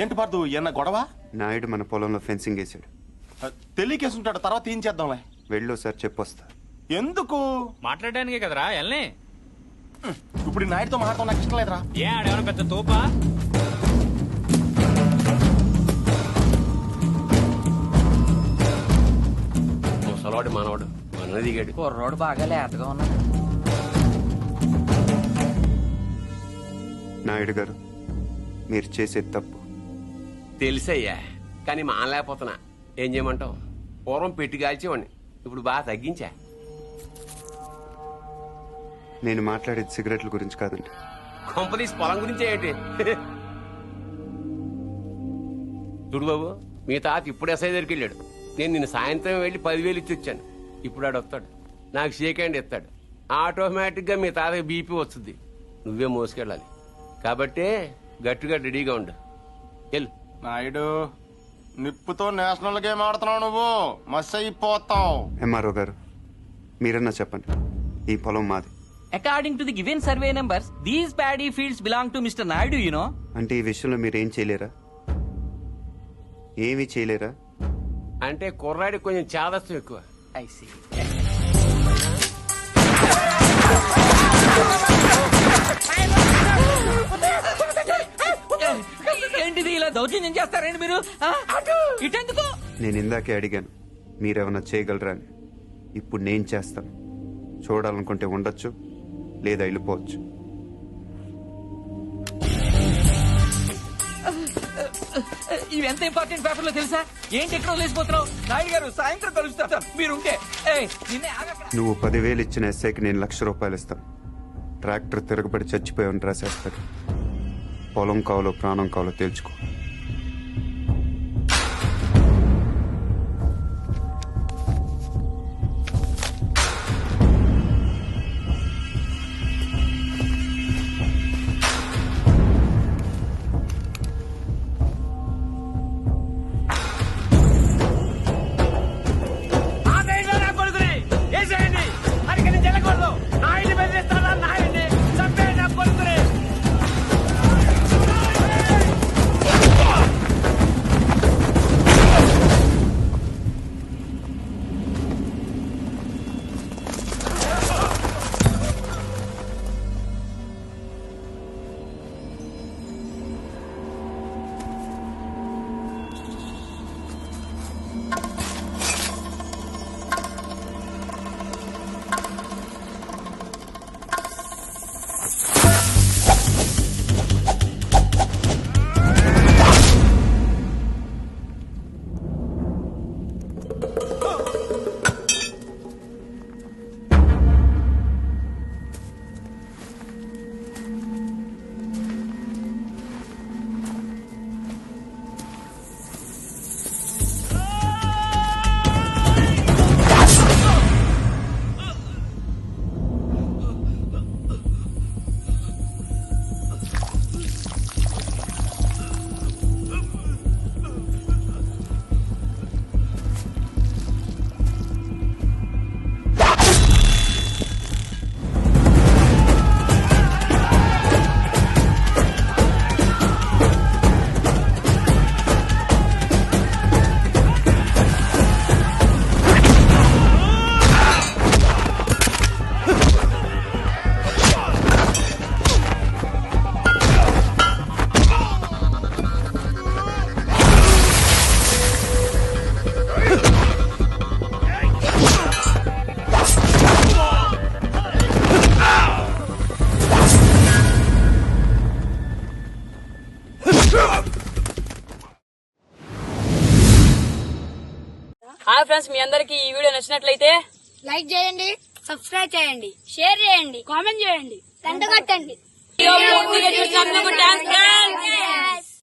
ఏంటి పర్దు ఎన్న గొడవ? నాయుడు మన పొలంలో ఫెన్సింగ్ వేసాడు తెలియకేసుంటాడు తర్వాత ఏం చేద్దాంలే? వెళ్ళు సార్ చెప్పొస్తా. ఎందుకు? మాట్లాడడానికే కదరా ఎల్ని? ఇప్పుడు నాయుడుతో మాట్లాడటం నాకు ఇష్టం లేదురా. ఏ పెద్ద తోపా? ముసలాడు మనవాడు మన దిగాడు. కుర్రోడు బాగా లేతగా ఉన్నాడు. నాయుడు గారు మీరు చేసేది తప్పు. తెలుసయ్యా కానీ మానలేకపోతున్నా ఏం చేయమంటావు? పూర్వం పెట్టి కాల్చేవాడిని ఇప్పుడు బాగా తగ్గించా. నేను మాట్లాడేది సిగరెట్ల గురించి కాదండి. కొంపదీసి పొలం గురించే ఏంటి? చూడు బాబు మీ తాత ఇప్పుడు ఎస్ఐ దగ్గరికి వెళ్ళాడు. నేను నిన్న సాయంత్రం వెళ్ళి పదివేలు ఇచ్చి వచ్చాను. ఇప్పుడు ఆడు వస్తాడు. నాకు షేక్ హ్యాండ్ ఇస్తాడు. ఆటోమేటిక్గా మీ తాతకి బీపీ వస్తుంది. నువ్వే మోసుకెళ్ళాలి. కాబట్టే గట్టిగా రెడీగా ఉండు. వెళ్ళు. నాయుడు నిప్పుతో నేషనల్ గేమ్ ఆడుతున్నావు నువ్వు. మస్ అయిపోతావు. ఎంఆర్ఓ గారు మీరన్నా చెప్పండి. ఈ పొలం మాది. According to the given survey numbers these paddy fields belong to mister Naidu you know అంటే ఈ విషయంలో మీరు ఏం చేయలేరా? ఏమీ చేయలేరా? అంటే కుర్రాడి కొంచెం చాదస్తం ఎక్కువ. ఐ సీ దౌర్జన్యం చేస్తారండి మీరు? ఆ? ఇటెందుకు? నేను ఇందాకే అడిగాను మీరేమన్నా చేయగలరా అని. ఇప్పుడు నేను చేస్తాను. చూడాలనుకుంటే ఉండొచ్చు లేదా వెళ్ళిపోవచ్చు. ఇవి ఎంత ఇంపార్టెంట్ పేపర్లో తెలుసా? ఏంటి ఎక్కడ లేచిపోతున్నావు నాయుడు గారు సాయంత్రం ఏయ్, నిన్నే ఆగక్కడ నువ్వు పదివేలు ఇచ్చిన ఎస్ఐకి నేను లక్ష రూపాయలు ఇస్తాను ట్రాక్టర్ తిరగబడి చచ్చిపోయి రాసేస్తాడు. పొలం కావాలో ప్రాణం కావాలో తేల్చుకో. హాయ్ ఫ్రెండ్స్ మీ అందరికి ఈ వీడియో నచ్చినట్లయితే లైక్ చేయండి సబ్స్క్రైబ్ చేయండి షేర్ చేయండి కామెంట్ చేయండి కొట్టండి.